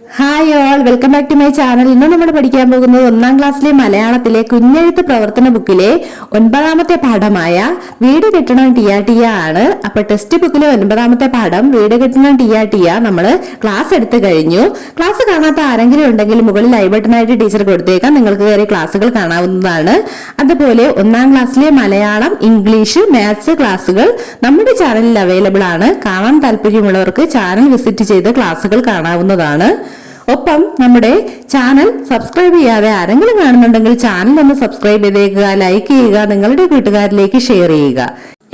Hi all welcome back to my channel ഇന്ന് നമ്മൾ പഠിക്കാൻ പോകുന്നത് ഒന്നാം ക്ലാസ്സിലെ മലയാളത്തിലെ കുഞ്ഞെഴുത്ത് പ്രവർത്തന ബുക്കിലെ ഒൻപതാമത്തെ പാഠമായ വീട് കെട്ടണം ടിയ ടിയ ആണ്. അപ്പൊ ടെക്സ്റ്റ് ബുക്കിലെ ഒൻപതാമത്തെ പാഠം വീട് കെട്ടണം ടിയ ടിയ നമ്മൾ ക്ലാസ് എടുത്ത് കഴിഞ്ഞു. ക്ലാസ് കാണാത്ത ആരെങ്കിലും ഉണ്ടെങ്കിൽ മുകളിൽ ലൈവ് ബട്ടണായിട്ട് ടീച്ചർ കൊടുത്തേക്കാം. നിങ്ങൾക്ക് കയറി ക്ലാസ്സുകൾ കാണാവുന്നതാണ്. അതുപോലെ ഒന്നാം ക്ലാസ്സിലെ മലയാളം ഇംഗ്ലീഷ് മാത്സ് ക്ലാസ്സുകൾ നമ്മുടെ ചാനലിൽ അവൈലബിൾ ആണ്. കാണാൻ താല്പര്യമുള്ളവർക്ക് ചാനൽ വിസിറ്റ് ചെയ്ത് ക്ലാസ്സുകൾ കാണാവുന്നതാണ്. ഒപ്പം നമ്മുടെ ചാനൽ സബ്സ്ക്രൈബ് ചെയ്യാതെ ആരെങ്കിലും കാണുന്നുണ്ടെങ്കിൽ ചാനൽ ഒന്ന് സബ്സ്ക്രൈബ് ചെയ്തേക്കുക ലൈക്ക് ചെയ്യുക നിങ്ങളുടെ കൂട്ടുകാരിലേക്ക് ഷെയർ ചെയ്യുക.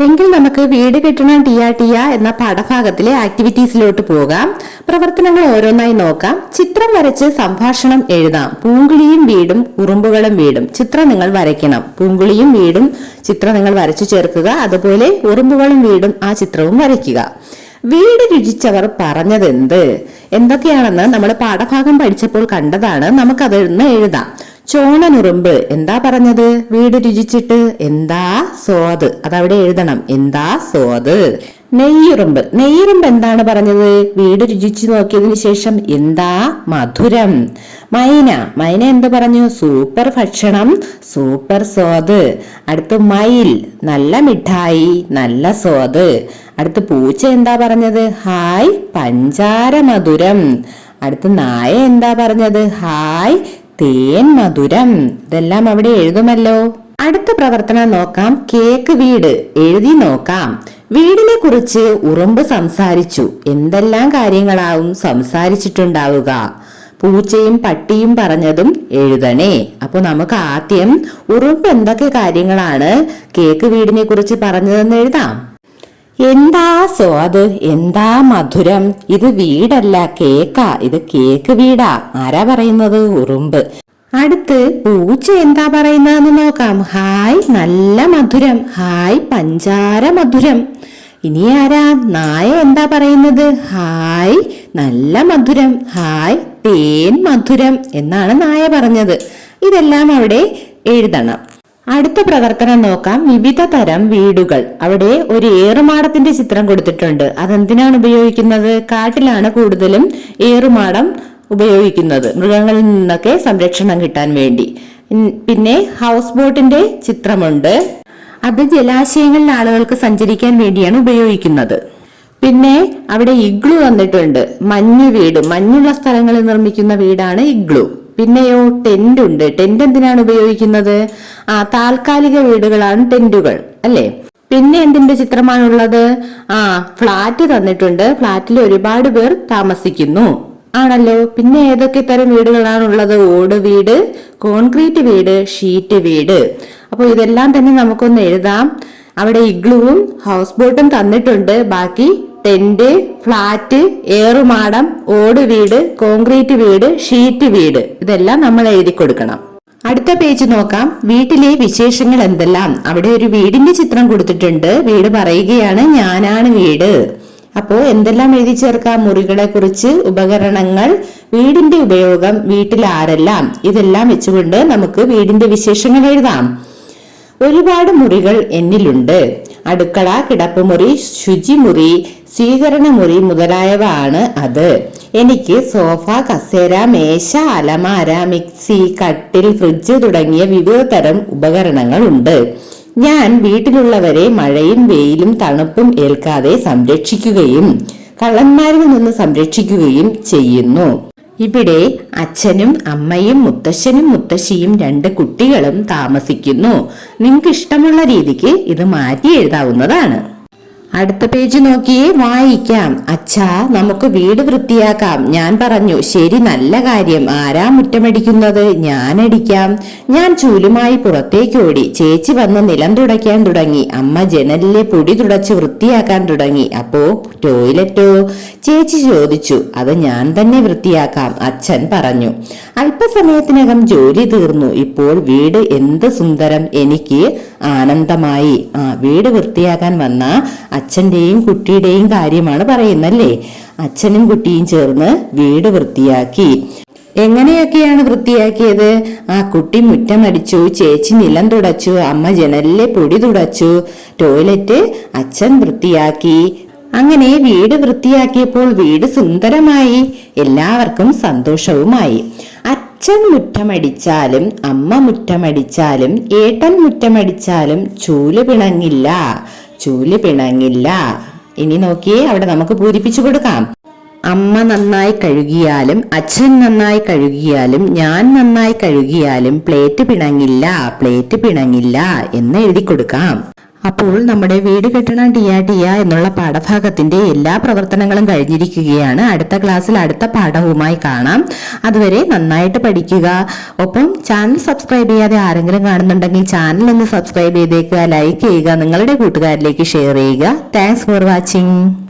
എങ്കിൽ നമുക്ക് വീട് കെട്ടണം ടിയ ടിയ എന്ന പാഠഭാഗത്തിലെ ആക്ടിവിറ്റീസിലോട്ട് പോകാം. പ്രവർത്തനങ്ങൾ ഓരോന്നായി നോക്കാം. ചിത്രം വരച്ച് സംഭാഷണം എഴുതാം. പൂങ്കുളിയും വീടും ഉറുമ്പുകളും വീടും. ചിത്രം നിങ്ങൾ വരയ്ക്കണം. പൂങ്കുളിയും വീടും ചിത്രം നിങ്ങൾ വരച്ചു ചേർക്കുക. അതുപോലെ ഉറുമ്പുകളും വീടും ആ ചിത്രവും വരയ്ക്കുക. വീട് രുചിച്ചവർ പറഞ്ഞതെന്ത്? എന്തൊക്കെയാണെന്ന് നമ്മൾ പാഠഭാഗം പഠിച്ചപ്പോൾ കണ്ടതാണ്. നമുക്കതൊന്ന് എഴുതാം. ചോണനുറുമ്പ് എന്താ പറഞ്ഞത്? വീട് രുചിച്ചിട്ട് എന്താ സ്വാദ് അതവിടെ എഴുതണം. എന്താ സ്വാദ് നെയ്യുറുമ്പ്. നെയ്യുറുമ്പ് എന്താണ് പറഞ്ഞത്? വീട് രുചിച്ചു നോക്കിയതിന് ശേഷം എന്താ? മധുരം. മൈന. മൈന എന്ത് പറഞ്ഞു? സൂപ്പർ ഭക്ഷണം സൂപ്പർ സ്വാദ്. അടുത്ത് മയിൽ നല്ല മിഠായി നല്ല സ്വാദ്. അടുത്ത് പൂച്ച എന്താ പറഞ്ഞത്? ഹായ് പഞ്ചാര മധുരം. അടുത്ത് നായ എന്താ പറഞ്ഞത്? ഹായ് തേൻ മധുരം. ഇതെല്ലാം അവിടെ എഴുതുമല്ലോ. അടുത്ത പ്രവർത്തനം നോക്കാം. കേക്ക് വീട്. എഴുതി നോക്കാം. വീടിനെ കുറിച്ച് ഉറുമ്പ് സംസാരിച്ചു. എന്തെല്ലാം കാര്യങ്ങളാവും സംസാരിച്ചിട്ടുണ്ടാവുക? പൂച്ചയും പട്ടിയും പറഞ്ഞതും എഴുതണേ. അപ്പൊ നമുക്ക് ആദ്യം ഉറുമ്പ് എന്തൊക്കെ കാര്യങ്ങളാണ് കേക്ക് വീടിനെ കുറിച്ച് പറഞ്ഞതെന്ന് എഴുതാം. എന്താ സ്വാദ് എന്താ മധുരം? ഇത് വീടല്ല കേക്കാ. ഇത് കേക്ക് വീടാ. ആരാ പറയുന്നത്? ഉറുമ്പ്. അടുത്ത് പൂച്ച എന്താ പറയുന്നതെന്ന് നോക്കാം. ഹായ് നല്ല മധുരം. ഹായ് പഞ്ചാര മധുരം. ഇനി ആരാ? നായ എന്താ പറയുന്നത്? ഹായ് നല്ല മധുരം. ഹായ് തേൻ മധുരം എന്നാണ് നായ പറഞ്ഞത്. ഇതെല്ലാം അവിടെ എഴുതണം. അടുത്ത പ്രവർത്തനം നോക്കാം. വിവിധ തരം വീടുകൾ. അവിടെ ഒരു ഏറുമാടത്തിന്റെ ചിത്രം കൊടുത്തിട്ടുണ്ട്. അതെന്തിനാണ് ഉപയോഗിക്കുന്നത്? കാട്ടിലാണ് കൂടുതലും ഏറുമാടം ഉപയോഗിക്കുന്നത്. മൃഗങ്ങളിൽ നിന്നൊക്കെ സംരക്ഷണം കിട്ടാൻ വേണ്ടി. പിന്നെ ഹൗസ് ബോട്ടിന്റെ ചിത്രമുണ്ട്. അത് ജലാശയങ്ങളിൽ ആളുകൾക്ക് സഞ്ചരിക്കാൻ വേണ്ടിയാണ് ഉപയോഗിക്കുന്നത്. പിന്നെ അവിടെ ഇഗ്ലു വന്നിട്ടുണ്ട്. മഞ്ഞ് വീട്. മഞ്ഞുള്ള സ്ഥലങ്ങളിൽ നിർമ്മിക്കുന്ന വീടാണ് ഇഗ്ലു. പിന്നെയോ ടെന്റ് ഉണ്ട്. ടെന്റ് എന്തിനാണ് ഉപയോഗിക്കുന്നത്? ആ താൽക്കാലിക വീടുകളാണ് ടെന്റുകൾ അല്ലേ? പിന്നെ എന്തിന്റെ ചിത്രമാണുള്ളത്? ആ ഫ്ലാറ്റ് തന്നിട്ടുണ്ട്. ഫ്ലാറ്റിൽ ഒരുപാട് പേർ താമസിക്കുന്നു. ആണല്ലോ? പിന്നെ ഏതൊക്കെ തരം വീടുകളാണുള്ളത്? ഓട് വീട് കോൺക്രീറ്റ് വീട് ഷീറ്റ് വീട്. അപ്പോൾ ഇതെല്ലാം തന്നെ നമുക്കൊന്ന് എഴുതാം. അവിടെ ഇഗ്ലുവും ഹൗസ് ബോട്ടും തന്നിട്ടുണ്ട്. ബാക്കി ടെന്റ് ഫ്ലാറ്റ് ഏറുമാടം ഓട് വീട് കോൺക്രീറ്റ് വീട് ഷീറ്റ് വീട്. ഇതെല്ലാം നമ്മൾ എഴുതി കൊടുക്കണം. അടുത്ത പേജ് നോക്കാം. വീട്ടിലെ വിശേഷങ്ങൾ എന്തെല്ലാം? അവിടെ ഒരു വീടിന്റെ ചിത്രം കൊടുത്തിട്ടുണ്ട്. വീട് പറയുകയാണ് ഞാനാണ് വീട്. അപ്പോ എന്തെല്ലാം എഴുതി ചേർക്കാം? മുറികളെ കുറിച്ച് ഉപകരണങ്ങൾ വീടിന്റെ ഉപയോഗം വീട്ടിൽ ആരെല്ലാം? ഇതെല്ലാം വെച്ചുകൊണ്ട് നമുക്ക് വീടിന്റെ വിശേഷങ്ങൾ എഴുതാം. ഒരുപാട് മുറികൾ എന്നിലുണ്ട്. അടുക്കള കിടപ്പുമുറി ശുചിമുറി സ്വീകരണമുറി മുതലായവ ആണ് അത്. എനിക്ക് സോഫ കസേര മേശ അലമാര മിക്സി കട്ടിൽ ഫ്രിഡ്ജ് തുടങ്ങിയ വിവിധ തരം ഉപകരണങ്ങൾ ഉണ്ട്. ഞാൻ വീട്ടിലുള്ളവരെ മഴയും വെയിലും തണുപ്പും ഏൽക്കാതെ സംരക്ഷിക്കുകയും കള്ളന്മാരിൽ നിന്ന് സംരക്ഷിക്കുകയും ചെയ്യുന്നു. ഇവിടെ അച്ഛനും അമ്മയും മുത്തശ്ശനും മുത്തശ്ശിയും രണ്ട് കുട്ടികളും താമസിക്കുന്നു. നിങ്ങൾക്ക് ഇഷ്ടമുള്ള രീതിക്ക് ഇത് മാറ്റി എഴുതാവുന്നതാണ്. അടുത്ത പേജ് നോക്കി വായിക്കാം. അച്ഛാ നമുക്ക് വീട് വൃത്തിയാക്കാം. ഞാൻ പറഞ്ഞു ശരി നല്ല കാര്യം. ആരാ മുറ്റമടിക്കുന്നത്? ഞാൻ അടിക്കാം ഞാൻ ചൂലുമായി പുറത്തേക്ക് ഓടി. ചേച്ചി വന്ന് നിലം തുടയ്ക്കാൻ തുടങ്ങി. അമ്മ ജനലിലെ പൊടി തുടച്ച് വൃത്തിയാക്കാൻ തുടങ്ങി. അപ്പോ ടോയ്ലറ്റോ ചേച്ചി ചോദിച്ചു. അത് ഞാൻ തന്നെ വൃത്തിയാക്കാം അച്ഛൻ പറഞ്ഞു. അല്പസമയത്തിനകം ജോലി തീർന്നു. ഇപ്പോൾ വീട് എന്ത് സുന്ദരം. എനിക്ക് ആനന്ദമായി. ആ വീട് വൃത്തിയാക്കാൻ വന്ന അച്ഛന്റെയും കുട്ടിയുടെയും കാര്യമാണ് പറയുന്നല്ലേ? അച്ഛനും കുട്ടിയും ചേർന്ന് വീട് വൃത്തിയാക്കി. എങ്ങനെയൊക്കെയാണ് വൃത്തിയാക്കിയത്? ആ കുട്ടി മുറ്റമടിച്ചു ചേച്ചി നിലം തുടച്ചു അമ്മ ജനലിലെ പൊടി തുടച്ചു ടോയ്ലറ്റ് അച്ഛൻ വൃത്തിയാക്കി. അങ്ങനെ വീട് വൃത്തിയാക്കിയപ്പോൾ വീട് സുന്ദരമായി എല്ലാവർക്കും സന്തോഷവുമായി. അച്ഛൻ മുറ്റമടിച്ചാലും അമ്മ മുറ്റമടിച്ചാലും ഏട്ടൻ മുറ്റമടിച്ചാലും ചൂൽ പിണങ്ങില്ല. ചൂൽ പിണങ്ങില്ല. ഇനി നോക്കിയേ അവിടെ നമുക്ക് പൂരിപ്പിച്ചു കൊടുക്കാം. അമ്മ നന്നായി കഴുകിയാലും അച്ഛൻ നന്നായി കഴുകിയാലും ഞാൻ നന്നായി കഴുകിയാലും പ്ലേറ്റ് പിണങ്ങില്ല പ്ലേറ്റ് പിണങ്ങില്ല എന്ന് എഴുതി കൊടുക്കാം. അപ്പോൾ നമ്മുടെ വീട് കെട്ടണം ഡിയ ഡിയ എന്നുള്ള പാഠഭാഗത്തിന്റെ എല്ലാ പ്രവർത്തനങ്ങളും കഴിഞ്ഞിരിക്കുകയാണ്. അടുത്ത ക്ലാസ്സിൽ അടുത്ത പാഠവുമായി കാണാം. അതുവരെ നന്നായിട്ട് പഠിക്കുക. ഒപ്പം ചാനൽ സബ്സ്ക്രൈബ് ചെയ്യാതെ ആരെങ്കിലും കാണുന്നുണ്ടെങ്കിൽ ചാനൽ ഒന്ന് സബ്സ്ക്രൈബ് ചെയ്തേക്കുക ലൈക്ക് ചെയ്യുക നിങ്ങളുടെ കൂട്ടുകാരിലേക്ക് ഷെയർ ചെയ്യുക. Thanks for watching